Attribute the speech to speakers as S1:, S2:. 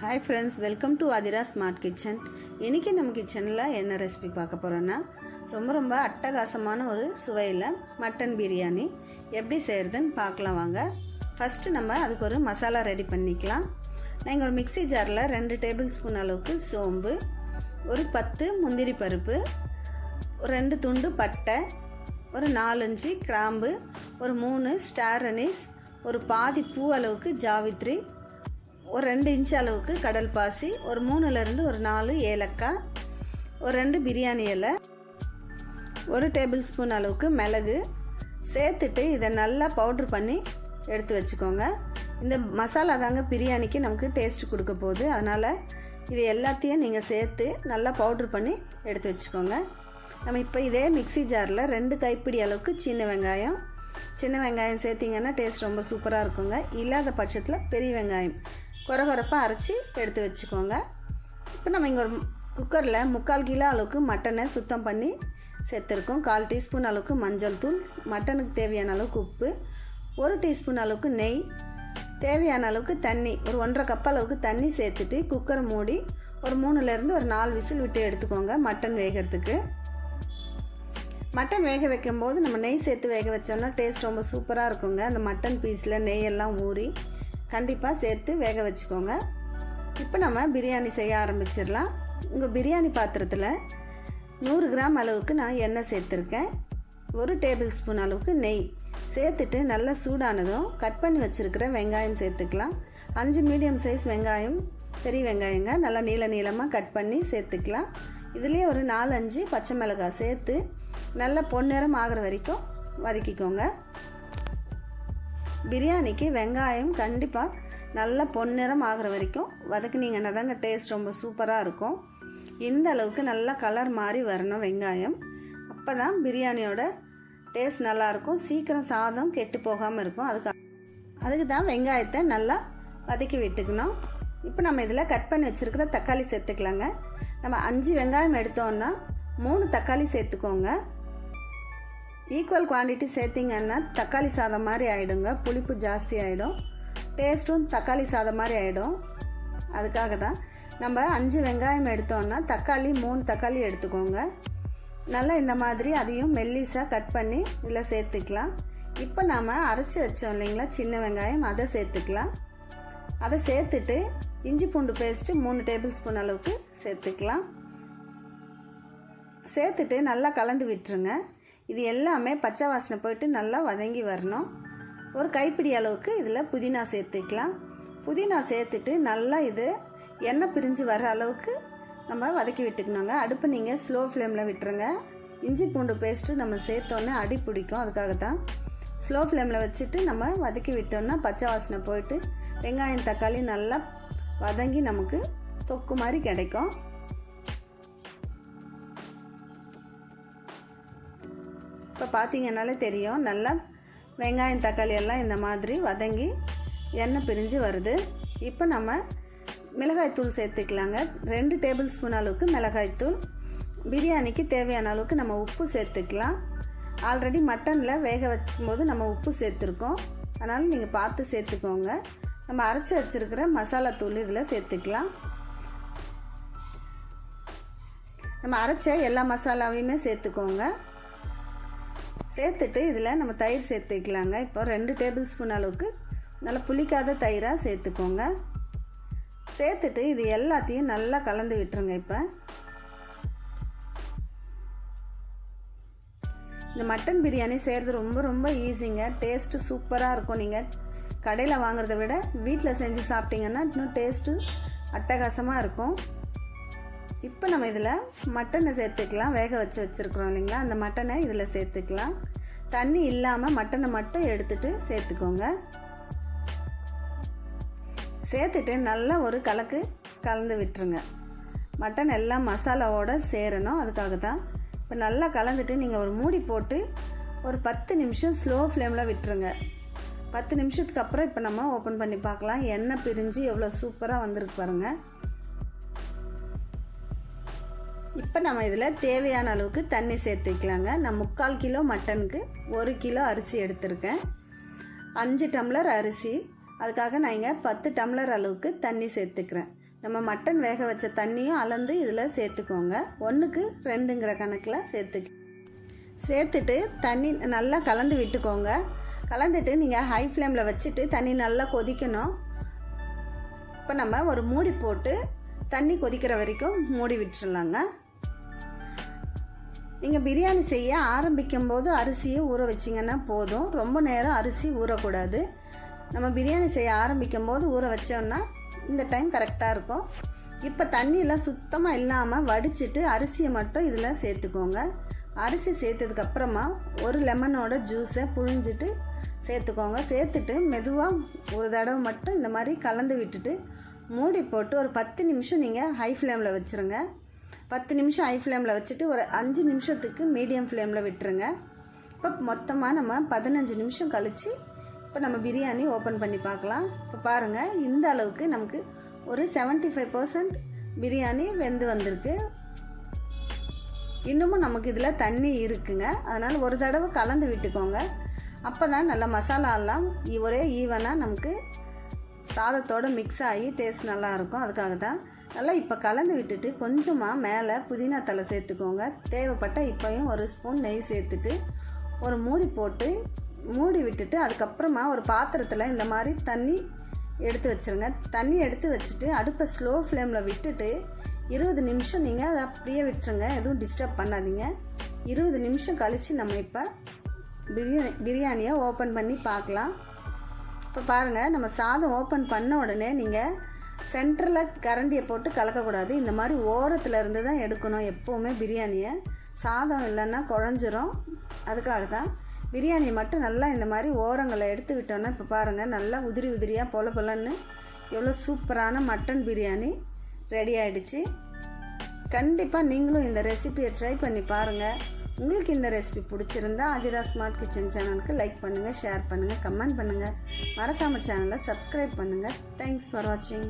S1: Hi friends welcome to Athira smart kitchen இன்றைக்கி நம்ம கிச்சனில் என்ன ரெசிபி பார்க்க போகிறோன்னா ரொம்ப ரொம்ப அட்டகாசமான ஒரு சுவையில் மட்டன் பிரியாணி எப்படி செய்கிறதுன்னு பார்க்கலாம் வாங்க. ஃபஸ்ட்டு நம்ம அதுக்கு ஒரு மசாலா ரெடி பண்ணிக்கலாம். நான் ஒரு மிக்ஸி ஜாரில் ரெண்டு டேபிள் ஸ்பூன் அளவுக்கு சோம்பு ஒரு பத்து முந்திரி பருப்பு ஒரு ரெண்டு துண்டு பட்டை ஒரு நாலஞ்சு கிராம்பு ஒரு மூணு ஸ்டார் அனீஸ் ஒரு பாதி பூ அளவுக்கு ஜாவித்ரி ஒரு ரெண்டு இன்ச் அளவுக்கு கடல் பாசி ஒரு மூணுலேருந்து ஒரு நாலு ஏலக்காய் ஒரு ரெண்டு பிரியாணி இலை ஒரு டேபிள் ஸ்பூன் அளவுக்கு மிளகு. சேர்த்துட்டு இதை நல்லா பவுட்ரு பண்ணி எடுத்து வச்சுக்கோங்க. இந்த மசாலா தாங்க பிரியாணிக்கு நமக்கு டேஸ்ட் கொடுக்க போகுது. அதனால் இது எல்லாத்தையும் நீங்கள் சேர்த்து நல்லா பவுட்ரு பண்ணி எடுத்து வச்சுக்கோங்க. நம்ம இப்போ இதே மிக்சி ஜாரில் ரெண்டு கைப்பிடி அளவுக்கு சின்ன வெங்காயம். சின்ன வெங்காயம் சேர்த்திங்கன்னா டேஸ்ட் ரொம்ப சூப்பராக இருக்குங்க. இல்லாத பட்சத்தில் பெரிய வெங்காயம். குறை அரைச்சி எடுத்து வச்சுக்கோங்க. இப்போ நம்ம இங்கே ஒரு குக்கரில் முக்கால் கிலோ அளவுக்கு மட்டனை சுத்தம் பண்ணி சேர்த்துருக்கோம். கால் டீஸ்பூன் அளவுக்கு மஞ்சள் தூள் மட்டனுக்கு தேவையான அளவுக்கு உப்பு ஒரு டீஸ்பூன் அளவுக்கு நெய் தேவையான அளவுக்கு தண்ணி ஒரு ஒன்றரை கப் அளவுக்கு தண்ணி சேர்த்துட்டு குக்கர் மூடி ஒரு மூணுலேருந்து ஒரு நாலு விசில் விட்டு எடுத்துக்கோங்க மட்டன் வேகிறதுக்கு. மட்டன் வேக வைக்கும்போது நம்ம நெய் சேர்த்து வேக வச்சோம்னா டேஸ்ட் ரொம்ப சூப்பராக இருக்குங்க. அந்த மட்டன் பீஸில் நெய் எல்லாம் ஊறி கண்டிப்பாக சேர்த்து வேக வச்சுக்கோங்க. இப்போ நம்ம பிரியாணி செய்ய ஆரம்பிச்சிடலாம். உங்கள் பிரியாணி பாத்திரத்தில் நூறு கிராம் அளவுக்கு நான் எண்ணெய் சேர்த்துருக்கேன். ஒரு டேபிள் ஸ்பூன் அளவுக்கு நெய் சேர்த்துட்டு நல்லா சூடானதும் கட் பண்ணி வச்சுருக்கிற வெங்காயம் சேர்த்துக்கலாம். அஞ்சு மீடியம் சைஸ் வெங்காயம் பெரிய வெங்காயங்க நல்லா நீள நீளமாக கட் பண்ணி சேர்த்துக்கலாம். இதுலேயே ஒரு நாலு அஞ்சு பச்சை மிளகாய் சேர்த்து நல்லா பொன்னிறம் ஆகிற வரைக்கும் வதக்கிக்கோங்க. பிரியாணிக்கு வெங்காயம் கண்டிப்பாக நல்லா பொன்னிறம் ஆகிற வரைக்கும் வதக்குனீங்கன்னா தாங்க டேஸ்ட் ரொம்ப சூப்பராக இருக்கும். இந்த அளவுக்கு நல்லா கலர் மாதிரி வரணும் வெங்காயம். அப்போ தான் பிரியாணியோட டேஸ்ட் நல்லாயிருக்கும் சீக்கிரம் சாதம் கெட்டு போகாமல் இருக்கும். அதுக்கு அதுக்கு தான் வெங்காயத்தை நல்லா வதக்கி விட்டுக்கணும். இப்போ நம்ம இதில் கட் பண்ணி வச்சுருக்கிற தக்காளி சேர்த்துக்கலாங்க. நம்ம அஞ்சு வெங்காயம் எடுத்தோன்னா மூணு தக்காளி சேர்த்துக்கோங்க. ஈக்குவல் குவான்டிட்டி சேர்த்திங்கன்னா தக்காளி சாதம் மாதிரி ஆகிடுங்க புளிப்பு ஜாஸ்தி ஆகிடும் டேஸ்ட்டும் தக்காளி சாதம் மாதிரி ஆகிடும் அதுக்காக தான் நம்ம அஞ்சு வெங்காயம் எடுத்தோன்னா தக்காளி மூணு தக்காளி எடுத்துக்கோங்க. நல்லா இந்த மாதிரி அதையும் மெல்லிஸாக கட் பண்ணி இதில் சேர்த்துக்கலாம். இப்போ நாம் அரைச்சி வச்சோம் இல்லைங்களா? சின்ன வெங்காயம் அதை சேர்த்துக்கலாம். அதை சேர்த்துட்டு இஞ்சி பூண்டு பேஸ்ட்டு மூணு டேபிள் ஸ்பூன் அளவுக்கு சேர்த்துக்கலாம். சேர்த்துட்டு நல்லா கலந்து விட்டுருங்க. இது எல்லாமே பச்சை வாசனை போயிட்டு நல்லா வதங்கி வரணும். ஒரு கைப்பிடி அளவுக்கு இதில் புதினா சேர்த்துக்கலாம். புதினா சேர்த்துட்டு நல்லா இது எண்ணெய் பிரிஞ்சு வர அளவுக்கு நம்ம வதக்கி விட்டுக்கணுங்க. அடுப்பு நீங்கள் ஸ்லோ ஃப்ளேமில் விட்டுருங்க. இஞ்சி பூண்டு பேஸ்ட்டு நம்ம சேர்த்தோன்னே அடி பிடிக்கும். அதுக்காக தான் ஸ்லோ ஃப்ளேமில் வச்சுட்டு நம்ம வதக்கி விட்டோம்னா பச்சை வாசனை போயிட்டு வெங்காயம் தக்காளி நல்லா வதங்கி நமக்கு தொக்கு மாதிரி கிடைக்கும். பார்த்தீங்கன்னாலே தெரியும். நல்லா வெங்காயம் தக்காளி எல்லாம் இந்த மாதிரி வதங்கி எண்ணெய் பிரிஞ்சு வருது. இப்போ நம்ம மிளகாய்த்தூள் சேர்த்துக்கலாங்க. ரெண்டு டேபிள் ஸ்பூன் அளவுக்கு மிளகாய்த்தூள் பிரியாணிக்கு தேவையான அளவுக்கு நம்ம உப்பு சேர்த்துக்கலாம். ஆல்ரெடி மட்டனில் வேக வைக்கும்போது நம்ம உப்பு சேர்த்துருக்கோம். அதனால் நீங்கள் பார்த்து சேர்த்துக்கோங்க. நம்ம அரைச்சி வச்சுருக்கிற மசாலா தூள் இதில் சேர்த்துக்கலாம். நம்ம அரைச்ச எல்லா மசாலாவையுமே சேர்த்துக்கோங்க. சேர்த்துட்டு இதில் நம்ம தயிர் சேர்த்துக்கலாங்க. இப்போ ரெண்டு டேபிள் ஸ்பூன் அளவுக்கு நல்லா புளிக்காத தயிராக சேர்த்துக்கோங்க. சேர்த்துட்டு இது எல்லாத்தையும் நல்லா கலந்து விட்டுருங்க இப்போ. இந்த மட்டன் பிரியாணி செய்கிறது ரொம்ப ரொம்ப ஈஸிங்க. டேஸ்ட்டு சூப்பராக இருக்கும் நீங்கள் கடையில் வாங்குறத விட வீட்டில் செஞ்சு சாப்பிட்டீங்கன்னா இன்னும் டேஸ்ட்டு அட்டகாசமாக இருக்கும். இப்போ நம்ம இதில் மட்டனை சேர்த்துக்கலாம். வேக வச்சு வச்சுருக்குறோம் இல்லைங்களா? அந்த மட்டனை இதில் சேர்த்துக்கலாம். தண்ணி இல்லாமல் மட்டனை மட்டும் எடுத்துட்டு சேர்த்துக்கோங்க. சேர்த்துட்டு நல்லா ஒரு கலக்கு கலந்து விட்டுருங்க. மட்டன் எல்லாம் மசாலாவோடு சேரணும். அதுக்காக தான் இப்போ நல்லா கலந்துட்டு நீங்கள் ஒரு மூடி போட்டு ஒரு பத்து நிமிஷம் ஸ்லோ ஃப்ளேமில் விட்டுருங்க. பத்து நிமிஷத்துக்கு அப்புறம் இப்போ நம்ம ஓப்பன் பண்ணி பார்க்கலாம். எண்ணெய் பிரிஞ்சு எவ்வளோ சூப்பராக வந்திருக்கு பாருங்கள் இப்போ நம்ம இதில் தேவையான அளவுக்கு தண்ணி சேர்த்துக்கலாங்க நான் முக்கால் கிலோ மட்டனுக்கு ஒரு கிலோ அரிசி எடுத்திருக்கேன். அஞ்சு டம்ளர் அரிசி. அதுக்காக நான் இங்கே பத்து டம்ளர் அளவுக்கு தண்ணி சேர்த்துக்கிறேன். நம்ம மட்டன் வேக வச்ச தண்ணியும் அளந்து இதில் சேர்த்துக்கோங்க. ஒன்றுக்கு ரெண்டுங்கிற கணக்கில் சேர்த்துக்க சேர்த்துட்டு தண்ணி நல்லா கலந்து விட்டுக்கோங்க. கலந்துட்டு நீங்கள் ஹை ஃப்ளேமில் வச்சுட்டு தண்ணி நல்லா கொதிக்கணும். இப்போ நம்ம ஒரு மூடி போட்டு தண்ணி கொதிக்கிற வரைக்கும் மூடி விட்டுடலாங்க நீங்கள் பிரியாணி செய்ய ஆரம்பிக்கும் போது அரிசியை ஊற வச்சிங்கன்னா போதும். ரொம்ப நேரம் அரிசி ஊறக்கூடாது. நம்ம பிரியாணி செய்ய ஆரம்பிக்கும் போது ஊற வச்சோம்னா இந்த டைம் கரெக்டாக இருக்கும். இப்போ தண்ணியெல்லாம் சுத்தமாக இல்லாமல் வடிச்சிட்டு அரிசியை மட்டும் இதில் சேர்த்துக்கோங்க. அரிசி சேர்த்ததுக்கப்புறமா ஒரு லெமனோட ஜூஸை புழிஞ்சிட்டு சேர்த்துக்கோங்க. சேர்த்துட்டு மெதுவாக ஒரு தடவை மட்டும் இந்த மாதிரி கலந்து விட்டுட்டு மூடி போட்டு ஒரு பத்து நிமிஷம் நீங்கள் ஹை ஃப்ளேமில் வச்சுருங்க. பத்து நிமிஷம் ஹை ஃப்ளேமில் வச்சுட்டு ஒரு அஞ்சு நிமிஷத்துக்கு மீடியம் ஃப்ளேமில் விட்டுருங்க. இப்போ மொத்தமாக நம்ம பதினஞ்சு நிமிஷம் கழித்து இப்போ நம்ம பிரியாணி ஓப்பன் பண்ணி பார்க்கலாம். இப்போ பாருங்கள் இந்த அளவுக்கு நமக்கு ஒரு 75% ஃபைவ் பர்சன்ட் பிரியாணி வெந்து வந்திருக்கு. இன்னமும் நமக்கு இதில் தண்ணி இருக்குங்க. அதனால் ஒரு தடவை கலந்து விட்டுக்கோங்க. அப்போ தான் நல்லா மசாலாலாம் எல்லாம் ஒரே ஈவனாக நமக்கு சாதத்தோட மிக்ஸ் ஆகி டேஸ்ட் நல்லாயிருக்கும் அதுக்காக தான் நல்லா இப்போ கலந்து விட்டுட்டு கொஞ்சமாக மேலே புதினா தலை சேர்த்துக்கோங்க. தேவைப்பட்ட இப்போயும் ஒரு ஸ்பூன் நெய் சேர்த்துட்டு ஒரு மூடி போட்டு மூடி விட்டுட்டு அதுக்கப்புறமா ஒரு பாத்திரத்தில் இந்த மாதிரி தண்ணி எடுத்து வச்சிருங்க. தண்ணி எடுத்து வச்சுட்டு அடுப்பை ஸ்லோ ஃப்ளேமில் விட்டுட்டு இருபது நிமிஷம் நீங்கள் அதை அப்படியே விட்டுருங்க. எதுவும் டிஸ்டர்ப் பண்ணாதீங்க. இருபது நிமிஷம் கழித்து நம்ம இப்போ பிரியாணி பிரியாணியை ஓப்பன் பண்ணி பார்க்கலாம். இப்போ பாருங்கள் நம்ம சாதம் ஓப்பன் பண்ண உடனே நீங்கள் சென்டரில் கரண்டியை போட்டு கலக்கக்கூடாது. இந்த மாதிரி ஓரத்தில் இருந்து தான் எடுக்கணும் எப்போவுமே பிரியாணியை. சாதம் இல்லைன்னா குழஞ்சிரும். அதுக்காக தான் பிரியாணி மட்டும் நல்லா இந்த மாதிரி ஓரங்களை எடுத்து விட்டோன்னா இப்போ பாருங்கள் நல்லா உதிரி உதிரியாக பொல பொலன்னு எவ்வளோ சூப்பரான மட்டன் பிரியாணி ரெடி ஆகிடுச்சு கண்டிப்பாக நீங்களும் இந்த ரெசிபியை ட்ரை பண்ணி பாருங்கள் உங்களுக்கு இந்த ரெசிபி பிடிச்சிருந்தா அதிரா ஸ்மார்ட் கிச்சன் சேனலுக்கு லைக் பண்ணுங்கள் ஷேர் பண்ணுங்கள் கமெண்ட் பண்ணுங்கள் மறக்காமல் சேனலை சப்ஸ்கிரைப் பண்ணுங்கள் தேங்க்ஸ் ஃபார் வாட்சிங்